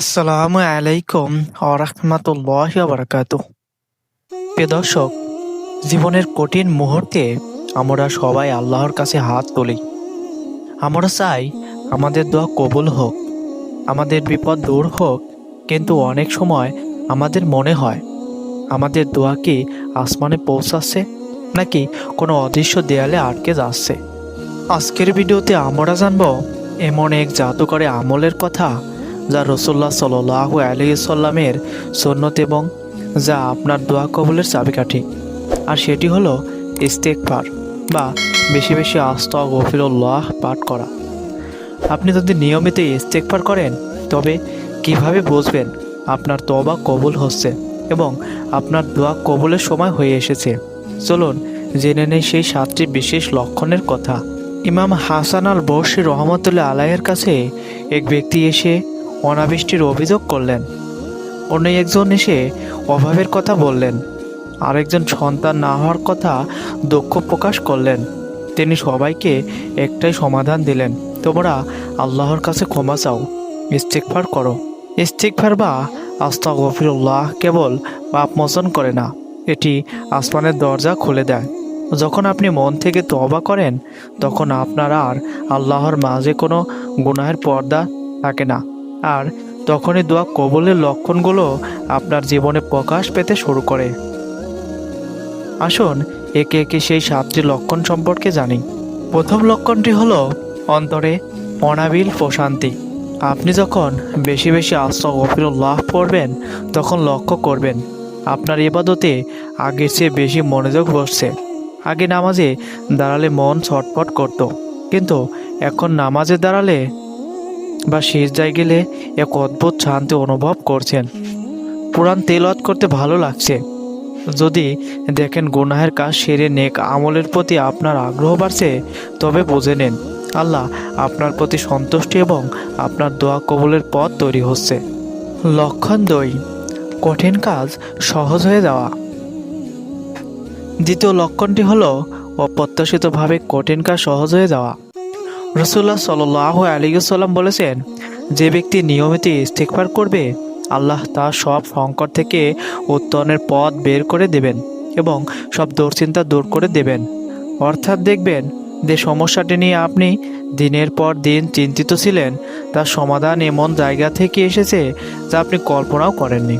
আসসালামু আলাইকুম আরহামতুল্লাহ বারাকাত প্রিয় দর্শক, জীবনের কঠিন মুহূর্তে আমরা সবাই আল্লাহর কাছে হাত তুলি। আমরা চাই আমাদের দোয়া কবুল হোক, আমাদের বিপদ দূর হোক, কিন্তু অনেক সময় আমাদের মনে হয় আমাদের দোয়া কি আসমানে পৌঁছাচ্ছে নাকি কোনো অদৃশ্য দেয়ালে আটকে যাচ্ছে। আজকের ভিডিওতে আমরা জানব, এমন এক জাদুকরে আমলের কথা যা রসুল্লাহ সাল্লাহ আলিয়াল্লামের সন্ন্যত এবং যা আপনার দোয়া কবলের চাবিকাঠি। আর সেটি হলো ইস্তেকবার বা বেশি বেশি আস্তা গফিরুল্লাহ পাঠ করা। আপনি যদি নিয়মিত ইস্তেকবার করেন, তবে কীভাবে বুঝবেন আপনার তবা কবুল হচ্ছে এবং আপনার দোয়া কবুলের সময় হয়ে এসেছে? চলুন জেনে নেই সেই সাতটি বিশেষ লক্ষণের কথা। ইমাম হাসান আল বসি রহমতুল্লাহ আলাহের কাছে এক ব্যক্তি এসে অনাবৃষ্টির অভিযোগ করলেন। অন্য একজন এসে অভাবের কথা বললেন। আরেকজন সন্তান না হওয়ার কথা দক্ষ প্রকাশ করলেন। তিনি সবাইকে একটাই সমাধান দিলেন। তোমরা আল্লাহর কাছে ক্ষমা চাও ইস্তিকফার করো। ইস্তিকফার বা আস্তা গফিরুল্লাহ কেবল পাপ মোচন করে না, এটি আসমানের দরজা খুলে দেয়। যখন আপনি মন থেকে তবা করেন, তখন আপনার আর আল্লাহর মাঝে কোনো গুনাহের পর্দা থাকে না। আর তখনই দোয়া কবলের লক্ষণগুলো আপনার জীবনে প্রকাশ পেতে শুরু করে। আসুন, একে একে সেই সাতটি লক্ষণ সম্পর্কে জানি। প্রথম লক্ষণটি হলো অন্তরে অনাবিল প্রশান্তি। আপনি যখন বেশি বেশি আস্তা লাভ করবেন, তখন লক্ষ্য করবেন, আপনার ইবাদতে আগের চেয়ে বেশি মনোযোগ বসছে। আগে নামাজে দাঁড়ালে মন ছটফট করত, কিন্তু এখন নামাজে দাঁড়ালে বা যায় গেলে এক অদ্ভুত শান্তি অনুভব করছেন। পুরাণ তেলত করতে ভালো লাগছে। যদি দেখেন গুনাহের কাজ সেরে নেক আমলের প্রতি আপনার আগ্রহ বাড়ছে, তবে বুঝে নেন, আল্লাহ আপনার প্রতি সন্তুষ্টি এবং আপনার দোয়া কবলের পথ তৈরি হচ্ছে। লক্ষণ দই, কঠিন কাজ সহজ হয়ে যাওয়া। দ্বিতীয় লক্ষণটি হলো অপ্রত্যাশিতভাবে কঠিন কাজ সহজ হয়ে যাওয়া। রসুল্লাহ সাল্লাহ আলিগুসাল্লাম বলেছেন, যে ব্যক্তি নিয়মিত ইস্তেকবার করবে, আল্লাহ তার সব সংকট থেকে উত্তরণের পথ বের করে দেবেন এবং সব দুশ্চিন্তা দূর করে দেবেন। অর্থাৎ দেখবেন, যে সমস্যাটি নিয়ে আপনি দিনের পর দিন চিন্তিত ছিলেন, তার সমাধান এমন জায়গা থেকে এসেছে যা আপনি কল্পনাও করেননি।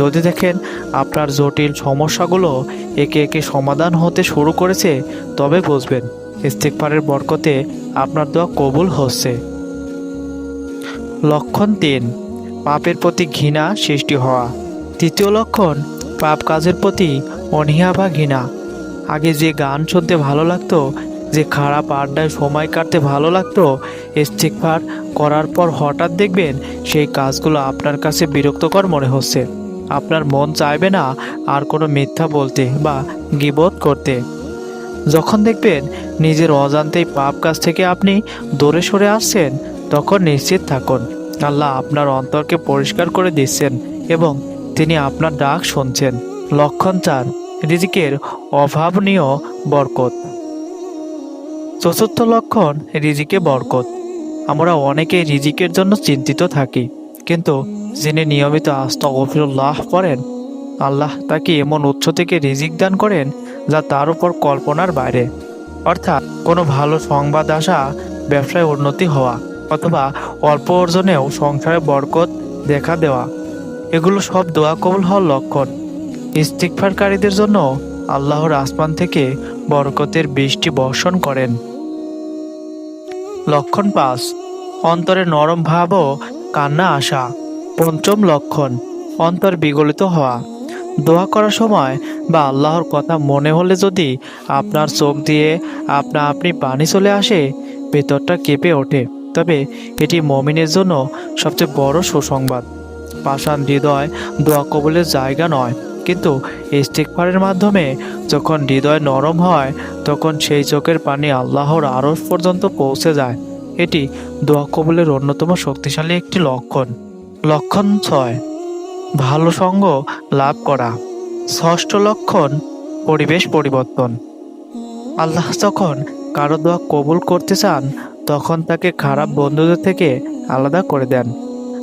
যদি দেখেন, আপনার জটিল সমস্যাগুলো একে একে সমাধান হতে শুরু করেছে, তবে বুঝবেন ইস্তেকবারের বরকতে আপনার দোয়া কবুল হচ্ছে। লক্ষণ তিন, পাপের প্রতি ঘৃণা সৃষ্টি হওয়া। তৃতীয় লক্ষণ, পাপ কাজের প্রতি অনীহা বা ঘৃণা। আগে যে গান শুনতে ভালো লাগতো, যে খারাপ আড্ডায় সময় কাটতে ভালো লাগতো ইস্তিকফার করার পর হঠাৎ দেখবেন সেই কাজগুলো আপনার কাছে বিরক্তকর মনে হচ্ছে। আপনার মন চাইবে না আর কোনো মিথ্যা বলতে বা গিবোধ করতে। যখন দেখবেন নিজের অজান্তেই পাপ কাজ থেকে আপনি দূরে সরে আসছেন, তখন নিশ্চিত থাকুন, আল্লাহ আপনার অন্তরকে পরিষ্কার করে দিচ্ছেন এবং তিনি আপনার ডাক শুনছেন। লক্ষণ চার, রিজিকের অভাবনীয় বরকত। চতুর্থ লক্ষণ, রিজিকে বরকত। আমরা অনেকে রিজিকের জন্য চিন্তিত থাকি, কিন্তু যিনি নিয়মিত আস্ত গফিরুল্লাহ করেন আল্লাহ তাকে এমন উৎস থেকে রিজিক দান করেন যা তার উপর কল্পনার বাইরে। অর্থাৎ কোনো ভালো সংবাদ আসা, ব্যবসায় উন্নতি হওয়া, অথবা অল্প অর্জনেও সংসারে বরকত দেখা দেওয়া, এগুলো সব দোয়া কবুল হওয়ার লক্ষণ। ইস্তিকফারকারীদের জন্য আল্লাহর আসমান থেকে বরকতের বৃষ্টি বর্ষণ করেন। লক্ষণ পাঁচ, অন্তরে নরম ভাব ও কান্না আসা। পঞ্চম লক্ষণ, অন্তর বিগলিত হওয়া। দোয়া করার সময় বা আল্লাহর কথা মনে হলে যদি আপনার চোখ দিয়ে আপনা আপনি পানি চলে আসে, ভেতরটা কেঁপে ওঠে। তবে এটি মমিনের জন্য সবচেয়ে বড় সুসংবাদ। পাষাণ হৃদয় দোয়া কবলের জায়গা নয়, কিন্তু ইস্তিকফারের মাধ্যমে যখন হৃদয় নরম হয়, তখন সেই চোখের পানি আল্লাহর আরস পর্যন্ত পৌঁছে যায়। এটি দোয়া কবলের অন্যতম শক্তিশালী একটি লক্ষণ। লক্ষণ ছয় ভালো সঙ্গ লাভ করা। ষষ্ঠ লক্ষণ, পরিবেশ পরিবর্তন। আল্লাহ যখন কারও দোয়া কবুল করতে চান, তখন তাকে খারাপ বন্ধুদের থেকে আলাদা করে দেন।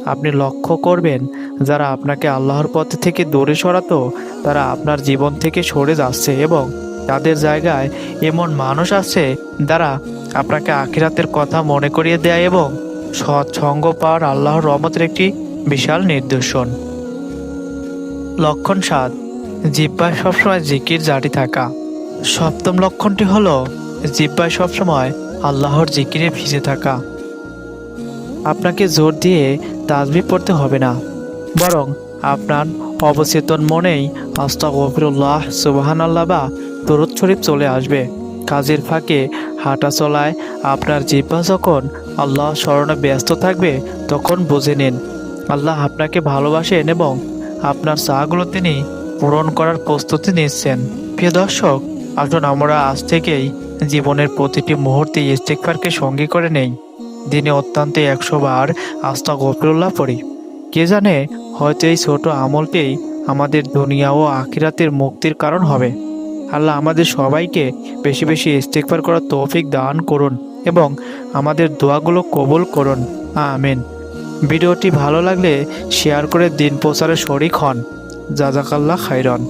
আপনি লক্ষ্য করবেন, যারা আপনাকে আল্লাহর পথ থেকে দূরে সরাতো, তারা আপনার জীবন থেকে সরে যাচ্ছে এবং তাদের জায়গায় এমন মানুষ আছে, যারা আপনাকে আখিরাতের কথা মনে করিয়ে দেয় এবং সৎসঙ্গ পাওয়ার আল্লাহর রহমতের একটি বিশাল নিদর্শন। লক্ষণ সাত। জিব্বায় সবসময় জিকির জারি থাকা। সপ্তম লক্ষণটি হলো জিব্বায় সবসময় আল্লাহর জিকিরে ভিজে থাকা। আপনাকে জোর দিয়ে তাজবি পড়তে হবে না। বরং আপনার অবচেতন মনেই আস্তা গফিরুল্লাহ সুবাহান আল্লাহ বা দরুদ শরীফ চলে আসবে। কাজের ফাঁকে হাঁটা চলায় আপনার জিব্বা যখন আল্লাহ স্মরণে ব্যস্ত থাকবে, তখন বুঝে নিন, আল্লাহ আপনাকে ভালোবাসেন এবং আপনার চাহগুলো তিনি পূরণ করার প্রস্তুতি নিচ্ছেন। প্রিয় দর্শক, আসুন আমরা আজ থেকেই জীবনের প্রতিটি মুহূর্তে ইস্তেকফারকে সঙ্গী করে নেই। দিনে অত্যন্ত একশো বার আস্থা গফিরুল্লাহ পড়ি। কে জানে হয়তো এই ছোট আমলটাই আমাদের দুনিয়া ও আখিরাতের মুক্তির কারণ হবে। আল্লাহ আমাদের সবাইকে বেশি বেশি ইস্তেকবার করার তৌফিক দান করুন এবং আমাদের দোয়াগুলো কবুল করুন। আমিন। ভিডিওটি ভালো লাগলে শেয়ার করে দিন প্রচারে শরিক হন। জাজাকাল্লা খাইরন